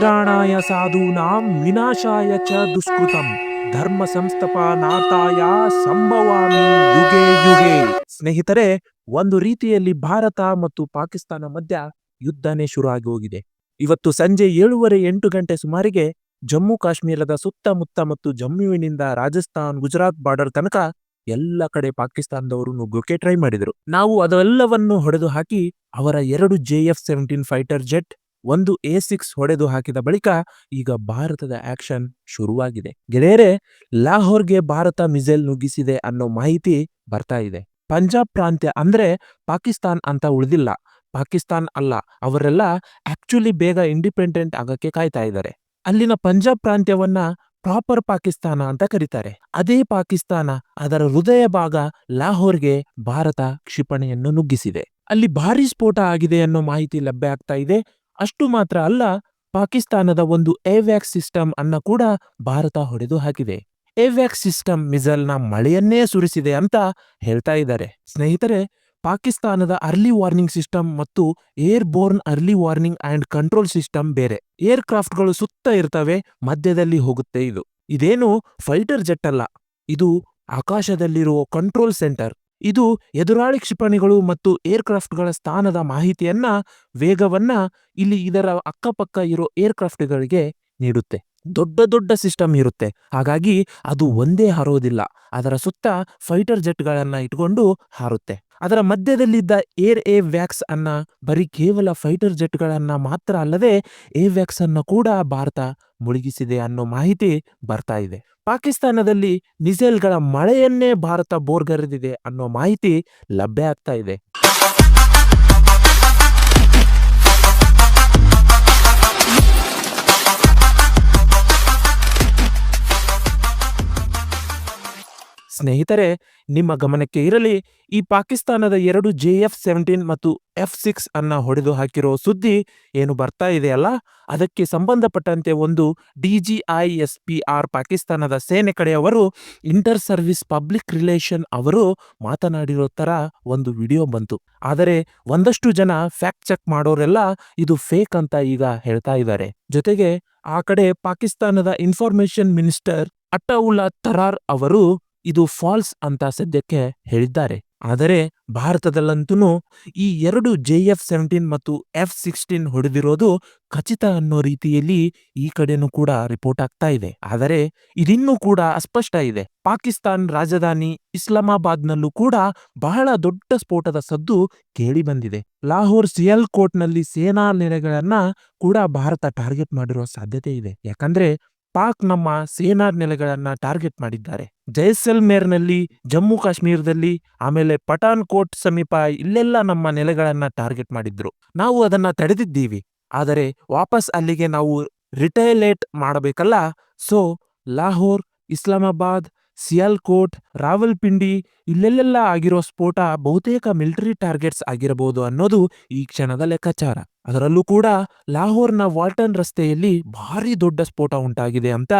ಪರಿತ್ರಾಣಾಯ ಸಾಧೂನಾಂ ವಿನಾಶಾಯ ಚ ದುಷ್ಕೃತಂ ಧರ್ಮ ಸಂಸ್ಥಾಪನಾರ್ಥಾಯ ಸಂಭವಾಮಿ ಯುಗೆ ಯುಗೆ ಸ್ನೇಹಿತರೆ, ಒಂದು ರೀತಿಯಲ್ಲಿ ಭಾರತ ಮತ್ತು ಪಾಕಿಸ್ತಾನ ಮಧ್ಯ ಯುದ್ಧನೇ ಶುರು ಆಗಿ ಹೋಗಿದೆ. ಇವತ್ತು ಸಂಜೆ ಏಳುವರೆ ಎಂಟು ಗಂಟೆ ಸುಮಾರಿಗೆ ಜಮ್ಮು ಕಾಶ್ಮೀರದ ಸುತ್ತಮುತ್ತ ಮತ್ತು ಜಮ್ಮುವಿನಿಂದ ರಾಜಸ್ಥಾನ್, ಗುಜರಾತ್ ಬಾರ್ಡರ್ ತನಕ ಎಲ್ಲ ಕಡೆ ಪಾಕಿಸ್ತಾನದವರು ನುಗ್ಗೋಕೆ ಟ್ರೈ ಮಾಡಿದರು. ನಾವು ಅದೆಲ್ಲವನ್ನು ಹೊಡೆದು ಹಾಕಿ ಅವರ ಎರಡು J F seventeen fighter jet ಒಂದು ಎ ಸಿಕ್ಸ್ ಹೊಡೆದು ಹಾಕಿದ ಬಳಿಕ ಈಗ ಭಾರತದ ಆಕ್ಷನ್ ಶುರುವಾಗಿದೆ. ಗೆಳೆಯರೆ, ಲಾಹೋರ್ಗೆ ಭಾರತ ಮಿಸೈಲ್ ನುಗ್ಗಿಸಿದೆ ಅನ್ನೋ ಮಾಹಿತಿ ಬರ್ತಾ ಇದೆ. ಪಂಜಾಬ್ ಪ್ರಾಂತ್ಯ ಅಂದ್ರೆ ಪಾಕಿಸ್ತಾನ್ ಅಂತ ಉಳಿದಿಲ್ಲ. ಪಾಕಿಸ್ತಾನ್ ಅಲ್ಲ, ಅವರೆಲ್ಲ ಆಕ್ಚುಲಿ ಬೇಗ ಇಂಡಿಪೆಂಡೆಂಟ್ ಆಗಕ್ಕೆ ಕಾಯ್ತಾ ಇದ್ದಾರೆ. ಅಲ್ಲಿನ ಪಂಜಾಬ್ ಪ್ರಾಂತ್ಯವನ್ನ ಪ್ರಾಪರ್ ಪಾಕಿಸ್ತಾನ ಅಂತ ಕರೀತಾರೆ. ಅದೇ ಪಾಕಿಸ್ತಾನ, ಅದರ ಹೃದಯ ಭಾಗ ಲಾಹೋರ್ಗೆ ಭಾರತ ಕ್ಷಿಪಣಿಯನ್ನು ನುಗ್ಗಿಸಿದೆ. ಅಲ್ಲಿ ಭಾರಿ ಸ್ಫೋಟ ಆಗಿದೆ ಅನ್ನೋ ಮಾಹಿತಿ ಲಭ್ಯ ಆಗ್ತಾ ಇದೆ. ಅಷ್ಟು ಮಾತ್ರ ಅಲ್ಲ, ಪಾಕಿಸ್ತಾನದ ಒಂದು ಏವ್ಯಾಕ್ಸ್ ಸಿಸ್ಟಮ್ ಅನ್ನ ಕೂಡ ಭಾರತ ಹೊಡೆದು ಹಾಕಿದೆ. ಏವ್ಯಾಕ್ಸ್ ಸಿಸ್ಟಮ್ ಮಿಸೈಲ್ನ ಮಳೆಯನ್ನೇ ಸುರಿಸಿದೆ ಅಂತ ಹೇಳ್ತಾ ಇದ್ದಾರೆ. ಸ್ನೇಹಿತರೆ, ಪಾಕಿಸ್ತಾನದ ಅರ್ಲಿ ವಾರ್ನಿಂಗ್ ಸಿಸ್ಟಮ್ ಮತ್ತು airborne early warning and control system ಬೇರೆ. ಏರ್ ಕ್ರಾಫ್ಟ್ಗಳು ಸುತ್ತ ಇರ್ತವೆ, ಮಧ್ಯದಲ್ಲಿ ಹೋಗುತ್ತೆ ಇದು. ಇದೇನು ಫೈಟರ್ ಜೆಟ್ ಅಲ್ಲ. ಇದು ಆಕಾಶದಲ್ಲಿರುವ ಕಂಟ್ರೋಲ್ ಸೆಂಟರ್. ಇದು ಎದುರಾಳಿ ಕ್ಷಿಪಣಿಗಳು ಮತ್ತು ಏರ್ಕ್ರಾಫ್ಟ್ಗಳ ಸ್ಥಾನದ ಮಾಹಿತಿಯನ್ನ, ವೇಗವನ್ನ ಇಲ್ಲಿ ಇದರ ಅಕ್ಕಪಕ್ಕ ಇರೋ ಏರ್ಕ್ರಾಫ್ಟ್ಗಳಿಗೆ ನೀಡುತ್ತೆ. ದೊಡ್ಡ ದೊಡ್ಡ ಸಿಸ್ಟಮ್ ಇರುತ್ತೆ. ಹಾಗಾಗಿ ಅದು ಒಂದೇ ಹಾರೋದಿಲ್ಲ. ಅದರ ಸುತ್ತ ಫೈಟರ್ ಜೆಟ್ಗಳನ್ನ ಇಟ್ಕೊಂಡು ಹಾರುತ್ತೆ. ಅದರ ಮಧ್ಯದಲ್ಲಿದ್ದ ಏರ್ ಎ ವ್ಯಾಕ್ಸ್ ಅನ್ನ, ಬರೀ ಕೇವಲ ಫೈಟರ್ ಜೆಟ್ಗಳನ್ನ ಮಾತ್ರ ಅಲ್ಲದೆ ಎ ವ್ಯಾಕ್ಸ್ ಅನ್ನು ಕೂಡ ಭಾರತ ಮುಳುಗಿಸಿದೆ ಅನ್ನೋ ಮಾಹಿತಿ ಬರ್ತಾ ಇದೆ. ಪಾಕಿಸ್ತಾನದಲ್ಲಿ ಮಿಸೈಲ್ಗಳ ಮಳೆಯನ್ನೇ ಭಾರತ ಬೋರ್ಗರೆದಿದೆ ಅನ್ನೋ ಮಾಹಿತಿ ಲಭ್ಯ ಆಗ್ತಾ ಇದೆ. ಸ್ನೇಹಿತರೆ, ನಿಮ್ಮ ಗಮನಕ್ಕೆ ಇರಲಿ, ಈ ಪಾಕಿಸ್ತಾನದ ಎರಡು ಜೆ ಎಫ್ ಸೆವೆಂಟೀನ್ ಮತ್ತು ಎಫ್ ಸಿಕ್ಸ್ ಅನ್ನ ಹೊಡೆದು ಹಾಕಿರೋ ಸುದ್ದಿ ಏನು ಬರ್ತಾ ಇದೆಯಲ್ಲ ಅದಕ್ಕೆ ಸಂಬಂಧಪಟ್ಟಂತೆ ಒಂದು ಡಿಜಿಐಎಸ್ಪಿಆರ್ ಪಾಕಿಸ್ತಾನದ ಸೇನೆ ಕಡೆಯವರು ಇಂಟರ್ ಸರ್ವಿಸ್ ಪಬ್ಲಿಕ್ ರಿಲೇಷನ್ ಅವರು ಮಾತನಾಡಿರೋ ತರ ಒಂದು ವಿಡಿಯೋ ಬಂತು. ಆದರೆ ಒಂದಷ್ಟು ಜನ ಫ್ಯಾಕ್ಟ್ ಚೆಕ್ ಮಾಡೋರೆಲ್ಲ ಇದು ಫೇಕ್ ಅಂತ ಈಗ ಹೇಳ್ತಾ ಇದ್ದಾರೆ. ಜೊತೆಗೆ ಆ ಕಡೆ ಪಾಕಿಸ್ತಾನದ ಇನ್ಫಾರ್ಮೇಶನ್ ಮಿನಿಸ್ಟರ್ ಅಟ್ಟವುಲ್ಲಾ ತರಾರ್ ಅವರು ಇದು ಫಾಲ್ಸ್ ಅಂತ ಸದ್ಯಕ್ಕೆ ಹೇಳಿದ್ದಾರೆ. ಆದರೆ ಭಾರತದಲ್ಲಂತೂ ಈ ಎರಡು ಜೆ ಎಫ್ ಸೆವೆಂಟೀನ್ ಮತ್ತು ಎಫ್ ಸಿಕ್ಸ್ಟೀನ್ ಹೊಡೆದಿರೋದು ಖಚಿತ ಅನ್ನೋ ರೀತಿಯಲ್ಲಿ ಈ ಕಡೆನೂ ಕೂಡ ರಿಪೋರ್ಟ್ ಆಗ್ತಾ ಇದೆ. ಆದರೆ ಇದಿನ್ನೂ ಕೂಡ ಅಸ್ಪಷ್ಟ ಇದೆ. ಪಾಕಿಸ್ತಾನ್ ರಾಜಧಾನಿ ಇಸ್ಲಾಮಾಬಾದ್ನಲ್ಲೂ ಕೂಡ ಬಹಳ ದೊಡ್ಡ ಸ್ಫೋಟದ ಸದ್ದು ಕೇಳಿ ಬಂದಿದೆ. ಲಾಹೋರ್ ಸಿಯಲ್ ಕೋರ್ಟ್ನಲ್ಲಿ ಸೇನಾ ನೆಲೆಗಳನ್ನ ಕೂಡ ಭಾರತ ಟಾರ್ಗೆಟ್ ಮಾಡಿರೋ ಸಾಧ್ಯತೆ ಇದೆ. ಯಾಕಂದ್ರೆ ಪಾಕ್ ನಮ್ಮ ಸೇನಾ ನೆಲೆಗಳನ್ನ ಟಾರ್ಗೆಟ್ ಮಾಡಿದ್ದಾರೆ. ಜೈಸಲ್ಮೇರ್ನಲ್ಲಿ, ಜಮ್ಮು ಕಾಶ್ಮೀರದಲ್ಲಿ, ಆಮೇಲೆ ಪಠಾನ್ ಕೋಟ್ ಸಮೀಪ ಇಲ್ಲೆಲ್ಲ ನಮ್ಮ ನೆಲೆಗಳನ್ನ ಟಾರ್ಗೆಟ್ ಮಾಡಿದ್ರು. ನಾವು ಅದನ್ನ ತಡೆದಿದ್ದೀವಿ. ಆದರೆ ವಾಪಸ್ ಅಲ್ಲಿಗೆ ನಾವು ರಿಟೈಲೇಟ್ ಮಾಡಬೇಕಲ್ಲ. ಸೊ, ಲಾಹೋರ್, ಇಸ್ಲಾಮಾಬಾದ್ ಸಿಯಾಲ್ಕೋಟ್ ರಾವಲ್ಪಿಂಡಿ ಇಲ್ಲೆಲ್ಲೆಲ್ಲ ಆಗಿರೋ ಸ್ಫೋಟ ಬಹುತೇಕ ಮಿಲಿಟರಿ ಟಾರ್ಗೆಟ್ಸ್ ಆಗಿರಬಹುದು ಅನ್ನೋದು ಈ ಕ್ಷಣದ ಲೆಕ್ಕಾಚಾರ. ಅದರಲ್ಲೂ ಕೂಡ ಲಾಹೋರ್ನ ವಾಲ್ಟನ್ ರಸ್ತೆಯಲ್ಲಿ ಭಾರಿ ದೊಡ್ಡ ಸ್ಫೋಟ ಉಂಟಾಗಿದೆ ಅಂತ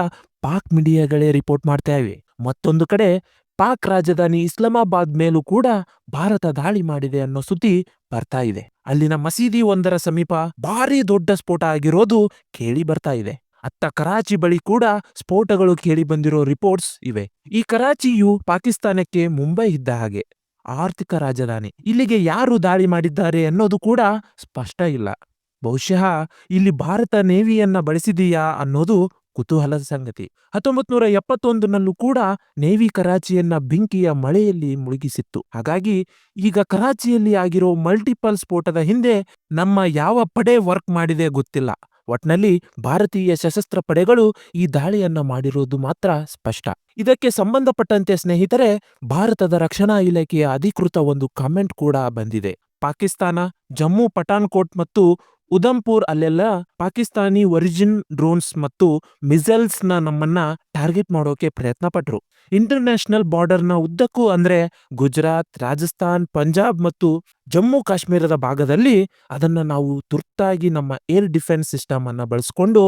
ಪಾಕ್ ಮೀಡಿಯಾಗಳೇ ರಿಪೋರ್ಟ್ ಮಾಡ್ತಾ ಇವೆ. ಮತ್ತೊಂದು ಕಡೆ ಪಾಕ್ ರಾಜಧಾನಿ ಇಸ್ಲಾಮಾಬಾದ್ ಮೇಲೂ ಕೂಡ ಭಾರತ ದಾಳಿ ಮಾಡಿದೆ ಅನ್ನೋ ಸುದ್ದಿ ಬರ್ತಾ ಇದೆ. ಅಲ್ಲಿನ ಮಸೀದಿ ಒಂದರ ಸಮೀಪ ಭಾರಿ ದೊಡ್ಡ ಸ್ಫೋಟ ಆಗಿರೋದು ಕೇಳಿ ಬರ್ತಾ ಇದೆ. ಅತ್ತ ಕರಾಚಿ ಬಳಿ ಕೂಡ ಸ್ಫೋಟಗಳು ಕೇಳಿಬಂದಿರೋ ರಿಪೋರ್ಟ್ಸ್ ಇವೆ. ಈ ಕರಾಚಿಯು ಪಾಕಿಸ್ತಾನಕ್ಕೆ ಮುಂಬೈ ಇದ್ದ ಹಾಗೆ. ಆರ್ಥಿಕ ರಾಜಧಾನಿ. ಇಲ್ಲಿಗೆ ಯಾರು ದಾಳಿ ಮಾಡಿದ್ದಾರೆ ಅನ್ನೋದು ಕೂಡ ಸ್ಪಷ್ಟ ಇಲ್ಲ. ಬಹುಶಃ ಇಲ್ಲಿ ಭಾರತ ನೇವಿಯನ್ನ ಬಳಸಿದೀಯಾ ಅನ್ನೋದು ಕುತೂಹಲದ ಸಂಗತಿ. ಹತ್ತೊಂಬತ್ ನೂರ ಎಪ್ಪತ್ತೊಂದನಲ್ಲೂ ಕೂಡ ನೇವಿ ಕರಾಚಿಯನ್ನ ಬೆಂಕಿಯ ಮಳೆಯಲ್ಲಿ ಮುಳುಗಿಸಿತ್ತು. ಹಾಗಾಗಿ ಈಗ ಕರಾಚಿಯಲ್ಲಿ ಆಗಿರೋ ಮಲ್ಟಿಪಲ್ ಸ್ಫೋಟದ ಹಿಂದೆ ನಮ್ಮ ಯಾವ ಪಡೆ ವರ್ಕ್ ಮಾಡಿದೆ ಗೊತ್ತಿಲ್ಲ. ಒಟ್ನಲ್ಲಿ ಭಾರತೀಯ ಸಶಸ್ತ್ರ ಪಡೆಗಳು ಈ ದಾಳಿಯನ್ನ ಮಾಡಿರುವುದು ಮಾತ್ರ ಸ್ಪಷ್ಟ. ಇದಕ್ಕೆ ಸಂಬಂಧಪಟ್ಟಂತೆ ಸ್ನೇಹಿತರೆ, ಭಾರತದ ರಕ್ಷಣಾ ಇಲಾಖೆಯ ಅಧಿಕೃತ ಒಂದು ಕಾಮೆಂಟ್ ಕೂಡ ಬಂದಿದೆ. ಪಾಕಿಸ್ತಾನ, ಜಮ್ಮು, ಪಠಾನ್ಕೋಟ್ ಮತ್ತು ಉಧಂಪುರ್ ಅಲ್ಲೆಲ್ಲ ಪಾಕಿಸ್ತಾನಿ ಒರಿಜಿನ್ ಡ್ರೋನ್ಸ್ ಮತ್ತು ಮಿಸೈಲ್ಸ್ನ ನಮ್ಮನ್ನ ಟಾರ್ಗೆಟ್ ಮಾಡೋಕೆ ಪ್ರಯತ್ನ ಪಟ್ರು. ಇಂಟರ್ನ್ಯಾಷನಲ್ ಬಾರ್ಡರ್ನ ಉದ್ದಕ್ಕೂ ಅಂದ್ರೆ ಗುಜರಾತ್, ರಾಜಸ್ಥಾನ್, ಪಂಜಾಬ್ ಮತ್ತು ಜಮ್ಮು ಕಾಶ್ಮೀರದ ಭಾಗದಲ್ಲಿ ಅದನ್ನ ನಾವು ತುರ್ತಾಗಿ ನಮ್ಮ ಏರ್ ಡಿಫೆನ್ಸ್ ಸಿಸ್ಟಮ್ ಅನ್ನ ಬಳಸ್ಕೊಂಡು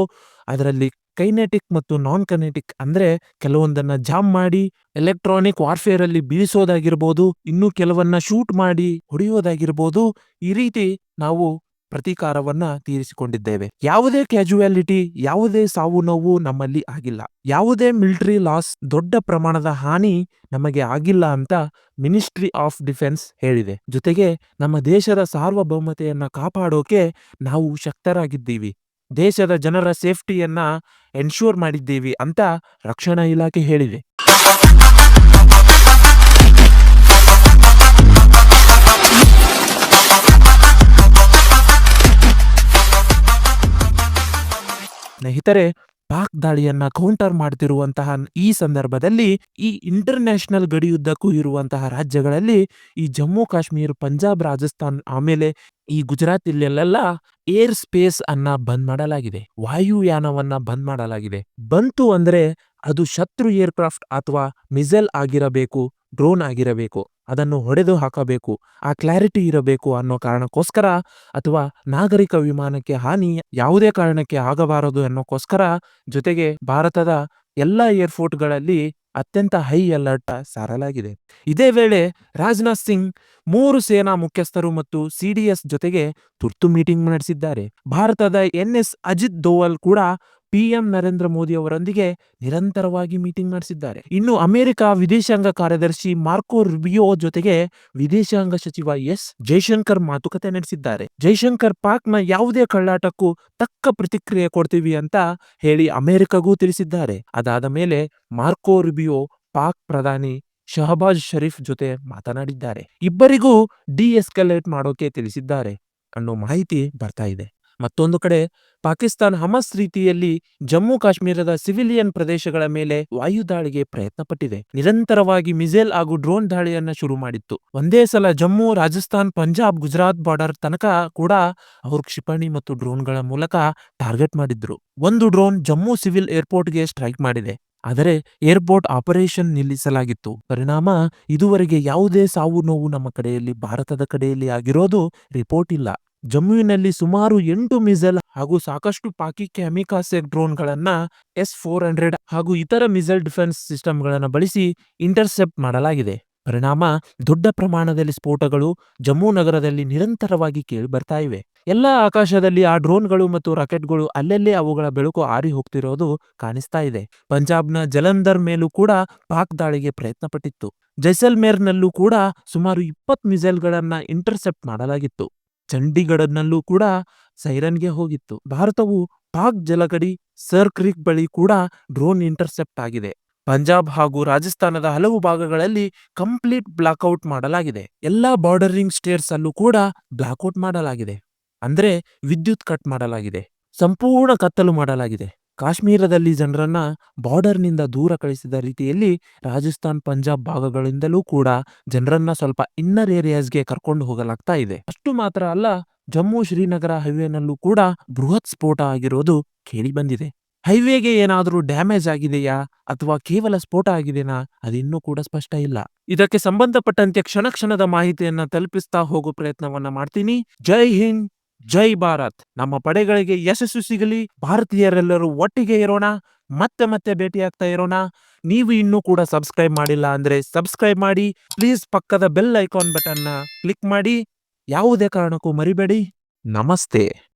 ಅದರಲ್ಲಿ ಕೈನೆಟಿಕ್ ಮತ್ತು ನಾನ್ ಕೈನೆಟಿಕ್ ಅಂದ್ರೆ ಕೆಲವೊಂದನ್ನ ಜಾಮ್ ಮಾಡಿ ಎಲೆಕ್ಟ್ರಾನಿಕ್ ವಾರ್ಫೇರ್ ಅಲ್ಲಿ ಬೀಳಿಸೋದಾಗಿರ್ಬೋದು, ಇನ್ನು ಕೆಲವನ್ನ ಶೂಟ್ ಮಾಡಿ, ಹೊಡೆಯೋದಾಗಿರ್ಬೋದು, ಈ ರೀತಿ ನಾವು ಪ್ರತೀಕಾರವನ್ನ ತೀರಿಸಿಕೊಂಡಿದ್ದೇವೆ. ಯಾವುದೇ ಕ್ಯಾಜುವಾಲಿಟಿ ಯಾವುದೇ ಸಾವು ನೋವು ನಮ್ಮಲ್ಲಿ ಆಗಿಲ್ಲ. ಯಾವುದೇ ಮಿಲಿಟರಿ ಲಾಸ್ ದೊಡ್ಡ ಪ್ರಮಾಣದ ಹಾನಿ ನಮಗೆ ಆಗಿಲ್ಲ ಅಂತ ಮಿನಿಸ್ಟ್ರಿ ಆಫ್ ಡಿಫೆನ್ಸ್ ಹೇಳಿದೆ. ಜೊತೆಗೆ ನಮ್ಮ ದೇಶದ ಸಾರ್ವಭೌಮತೆಯನ್ನ ಕಾಪಾಡೋಕೆ ನಾವು ಶಕ್ತರಾಗಿದ್ದೀವಿ. ದೇಶದ ಜನರ ಸೇಫ್ಟಿಯನ್ನ ಎನ್ಶೂರ್ ಮಾಡಿದ್ದೀವಿ ಅಂತ ರಕ್ಷಣಾ ಇಲಾಖೆ ಹೇಳಿದೆ. ಸ್ನೇಹಿತರೆ, ಪಾಕ್ ದಾಳಿಯನ್ನ ಕೌಂಟರ್ ಮಾಡ್ತಿರುವಂತಹ ಈ ಸಂದರ್ಭದಲ್ಲಿ ಈ ಇಂಟರ್ನ್ಯಾಷನಲ್ ಗಡಿಯುದ್ದಕ್ಕೂ ಇರುವಂತಹ ರಾಜ್ಯಗಳಲ್ಲಿ ಈ ಜಮ್ಮು, ಕಾಶ್ಮೀರ್, ಪಂಜಾಬ್, ರಾಜಸ್ಥಾನ್ ಆಮೇಲೆ ಈ ಗುಜರಾತ್ ಇಲ್ಲೆಲ್ಲ ಏರ್ ಸ್ಪೇಸ್ ಅನ್ನ ಬಂದ್ ಮಾಡಲಾಗಿದೆ. ವಾಯುಯಾನವನ್ನ ಬಂದ್ ಮಾಡಲಾಗಿದೆ. ಬಂತು ಅಂದ್ರೆ ಅದು ಶತ್ರು ಏರ್ಕ್ರಾಫ್ಟ್ ಅಥವಾ ಮಿಸೈಲ್ ಆಗಿರಬೇಕು ಡ್ರೋನ್ ಆಗಿರಬೇಕು. ಅದನ್ನು ಹೊಡೆದು ಹಾಕಬೇಕು. ಆ ಕ್ಲಾರಿಟಿ ಇರಬೇಕು ಅನ್ನೋ ಕಾರಣಕ್ಕೋಸ್ಕರ ಅಥವಾ ನಾಗರಿಕ ವಿಮಾನಕ್ಕೆ ಹಾನಿ ಯಾವುದೇ ಕಾರಣಕ್ಕೆ ಆಗಬಾರದು ಅನ್ನೋಕ್ಕೋಸ್ಕರ ಜೊತೆಗೆ ಭಾರತದ ಎಲ್ಲ ಏರ್ಪೋರ್ಟ್ಗಳಲ್ಲಿ ಅತ್ಯಂತ ಹೈ ಅಲರ್ಟ್ ಸಾರಲಾಗಿದೆ. ಇದೇ ವೇಳೆ ರಾಜನಾಥ್ ಸಿಂಗ್ ಮೂರು ಸೇನಾ ಮುಖ್ಯಸ್ಥರು ಮತ್ತು ಸಿಡಿಎಸ್ ಜೊತೆಗೆ ತುರ್ತು ಮೀಟಿಂಗ್ ನಡೆಸಿದ್ದಾರೆ. ಭಾರತದ ಎನ್ಎಸ್ ಅಜಿತ್ ದೋವಲ್ ಕೂಡ ಪಿಎಂ ನರೇಂದ್ರ ಮೋದಿ ಅವರೊಂದಿಗೆ ನಿರಂತರವಾಗಿ ಮೀಟಿಂಗ್ ನಡೆಸಿದ್ದಾರೆ. ಇನ್ನು ಅಮೆರಿಕ ವಿದೇಶಾಂಗ ಕಾರ್ಯದರ್ಶಿ ಮಾರ್ಕೋ ರುಬಿಯೋ ಜೊತೆಗೆ ವಿದೇಶಾಂಗ ಸಚಿವ ಎಸ್. ಜೈಶಂಕರ್ ಮಾತುಕತೆ ನಡೆಸಿದ್ದಾರೆ. ಜೈಶಂಕರ್ ಪಾಕ್ನ ಯಾವುದೇ ಕಳ್ಳಾಟಕ್ಕೂ ತಕ್ಕ ಪ್ರತಿಕ್ರಿಯೆ ಕೊಡ್ತೀವಿ ಅಂತ ಹೇಳಿ ಅಮೆರಿಕಗೂ ತಿಳಿಸಿದ್ದಾರೆ. ಅದಾದ ಮೇಲೆ ಮಾರ್ಕೋ ರುಬಿಯೋ ಪಾಕ್ ಪ್ರಧಾನಿ ಶಹಬಾಜ್ ಶರೀಫ್ ಜೊತೆ ಮಾತನಾಡಿದ್ದಾರೆ. ಇಬ್ಬರಿಗೂ ಡಿಎಸ್ಕಲೇಟ್ ಮಾಡೋಕೆ ತಿಳಿಸಿದ್ದಾರೆ ಅನ್ನೋ ಮಾಹಿತಿ ಬರ್ತಾ ಇದೆ. ಮತ್ತೊಂದು ಕಡೆ ಪಾಕಿಸ್ತಾನ ಹಮಸ್ ರೀತಿಯಲ್ಲಿ ಜಮ್ಮು ಕಾಶ್ಮೀರದ ಸಿವಿಲಿಯನ್ ಪ್ರದೇಶಗಳ ಮೇಲೆ ವಾಯುದಾಳಿಗೆ ಪ್ರಯತ್ನಪಟ್ಟಿದೆ. ನಿರಂತರವಾಗಿ ಮಿಸೈಲ್ ಹಾಗೂ ಡ್ರೋನ್ ದಾಳಿಯನ್ನ ಶುರು ಮಾಡಿತ್ತು. ಒಂದೇ ಸಲ ಜಮ್ಮು, ರಾಜಸ್ಥಾನ್, ಪಂಜಾಬ್, ಗುಜರಾತ್ ಬಾರ್ಡರ್ ತನಕ ಕೂಡ ಅವರು ಕ್ಷಿಪಣಿ ಮತ್ತು ಡ್ರೋನ್ಗಳ ಮೂಲಕ ಟಾರ್ಗೆಟ್ ಮಾಡಿದ್ರು. ಒಂದು ಡ್ರೋನ್ ಜಮ್ಮು ಸಿವಿಲ್ ಏರ್ಪೋರ್ಟ್ಗೆ ಸ್ಟ್ರೈಕ್ ಮಾಡಿದೆ. ಆದರೆ ಏರ್ಪೋರ್ಟ್ ಆಪರೇಷನ್ ನಿಲ್ಲಿಸಲಾಗಿತ್ತು. ಪರಿಣಾಮ ಇದುವರೆಗೆ ಯಾವುದೇ ಸಾವು ನೋವು ನಮ್ಮ ಕಡೆಯಲ್ಲಿ, ಭಾರತದ ಕಡೆಯಲ್ಲಿ ಆಗಿರೋದು ರಿಪೋರ್ಟ್ ಇಲ್ಲ. ಜಮ್ಮುವಿನಲ್ಲಿ ಸುಮಾರು ಎಂಟು ಮಿಸೈಲ್ ಹಾಗೂ ಸಾಕಷ್ಟು ಪಾಕಿ ಕ್ಯಾಮಿಕಾಸೆ ಡ್ರೋನ್ಗಳನ್ನ ಎಸ್ ಫೋರ್ ಹಂಡ್ರೆಡ್ ಹಾಗೂ ಇತರ ಮಿಸೈಲ್ ಡಿಫೆನ್ಸ್ ಸಿಸ್ಟಮ್ಗಳನ್ನ ಬಳಸಿ ಇಂಟರ್ಸೆಪ್ಟ್ ಮಾಡಲಾಗಿದೆ. ಪರಿಣಾಮ ದೊಡ್ಡ ಪ್ರಮಾಣದಲ್ಲಿ ಸ್ಫೋಟಗಳು ಜಮ್ಮು ನಗರದಲ್ಲಿ ನಿರಂತರವಾಗಿ ಕೇಳಿ ಬರ್ತಾ ಇವೆ. ಎಲ್ಲ ಆಕಾಶದಲ್ಲಿ ಆ ಡ್ರೋನ್ಗಳು ಮತ್ತು ರಾಕೆಟ್ಗಳು ಅಲ್ಲಲ್ಲೇ ಅವುಗಳ ಬೆಳಕು ಆರಿ ಹೋಗ್ತಿರೋದು ಕಾಣಿಸ್ತಾ ಇದೆ. ಪಂಜಾಬ್ನ ಜಲಂಧರ್ ಮೇಲೂ ಕೂಡ ಪಾಕ್ ದಾಳಿಗೆ ಪ್ರಯತ್ನ ಪಟ್ಟಿತ್ತು ಜೈಸಲ್ಮೇರ್ನಲ್ಲೂ ಕೂಡ ಸುಮಾರು ಇಪ್ಪತ್ತು ಮಿಸೈಲ್ಗಳನ್ನ ಇಂಟರ್ಸೆಪ್ಟ್ ಮಾಡಲಾಗಿತ್ತು. ಚಂಡೀಗಢನಲ್ಲೂ ಕೂಡ ಸೈರನ್ಗೆ ಹೋಗಿತ್ತು. ಭಾರತವು ಪಾಕ್ ಜಲಗಡಿ ಸರ್ ಕ್ರೀಕ್ ಬಳಿ ಕೂಡ ಡ್ರೋನ್ ಇಂಟರ್ಸೆಪ್ಟ್ ಆಗಿದೆ. ಪಂಜಾಬ್ ಹಾಗೂ ರಾಜಸ್ಥಾನದ ಹಲವು ಭಾಗಗಳಲ್ಲಿ ಕಂಪ್ಲೀಟ್ ಬ್ಲಾಕ್ಔಟ್ ಮಾಡಲಾಗಿದೆ. ಎಲ್ಲಾ ಬಾರ್ಡರಿಂಗ್ ಸ್ಟೇಟ್ಸ್ ಅಲ್ಲೂ ಕೂಡ ಬ್ಲಾಕ್ಔಟ್ ಮಾಡಲಾಗಿದೆ. ಅಂದ್ರೆ ವಿದ್ಯುತ್ ಕಟ್ ಮಾಡಲಾಗಿದೆ. ಸಂಪೂರ್ಣ ಕತ್ತಲು ಮಾಡಲಾಗಿದೆ. ಕಾಶ್ಮೀರದಲ್ಲಿ ಜನರನ್ನ ಬಾರ್ಡರ್ನಿಂದ ದೂರ ಕಳಿಸಿದ ರೀತಿಯಲ್ಲಿ ರಾಜಸ್ಥಾನ್, ಪಂಜಾಬ್ ಭಾಗಗಳಿಂದಲೂ ಕೂಡ ಜನರನ್ನ ಸ್ವಲ್ಪ ಇನ್ನರ್ ಏರಿಯಾಸ್ಗೆ ಕರ್ಕೊಂಡು ಹೋಗಲಾಗ್ತಾ ಇದೆ. ಅಷ್ಟು ಮಾತ್ರ ಅಲ್ಲ, ಜಮ್ಮು ಶ್ರೀನಗರ ಹೈವೇನಲ್ಲೂ ಕೂಡ ಬೃಹತ್ ಸ್ಫೋಟ ಆಗಿರೋದು ಕೇಳಿ ಬಂದಿದೆ. ಹೈವೇಗೆ ಏನಾದರೂ ಡ್ಯಾಮೇಜ್ ಆಗಿದೆಯಾ ಅಥವಾ ಕೇವಲ ಸ್ಫೋಟ ಆಗಿದೆನಾ ಅದಿನ್ನೂ ಕೂಡ ಸ್ಪಷ್ಟ ಇಲ್ಲ. ಇದಕ್ಕೆ ಸಂಬಂಧಪಟ್ಟಂತೆ ಕ್ಷಣ ಕ್ಷಣದ ಮಾಹಿತಿಯನ್ನ ತಲುಪಿಸ್ತಾ ಹೋಗೋ ಪ್ರಯತ್ನವನ್ನ ಮಾಡ್ತೀನಿ. ಜೈ ಹಿಂದ್! ಜೈ ಭಾರತ್. ನಮ್ಮ ಪಡೆಗಳಿಗೆ ಯಶಸ್ಸು ಸಿಗಲಿ. ಭಾರತೀಯರೆಲ್ಲರೂ ಒಟ್ಟಿಗೆ ಇರೋಣ. ಮತ್ತೆ ಮತ್ತೆ ಭೇಟಿಯಾಗ್ತಾ ಇರೋಣ. ನೀವು ಇನ್ನೂ ಕೂಡ ಸಬ್ಸ್ಕ್ರೈಬ್ ಮಾಡಿಲ್ಲ ಅಂದ್ರೆ ಸಬ್ಸ್ಕ್ರೈಬ್ ಮಾಡಿ. ಪ್ಲೀಸ್ ಪಕ್ಕದ ಬೆಲ್ ಐಕಾನ್ ಬಟನ್ನ ಕ್ಲಿಕ್ ಮಾಡಿ. ಯಾವುದೇ ಕಾರಣಕ್ಕೂ ಮರಿಬೇಡಿ. ನಮಸ್ತೆ.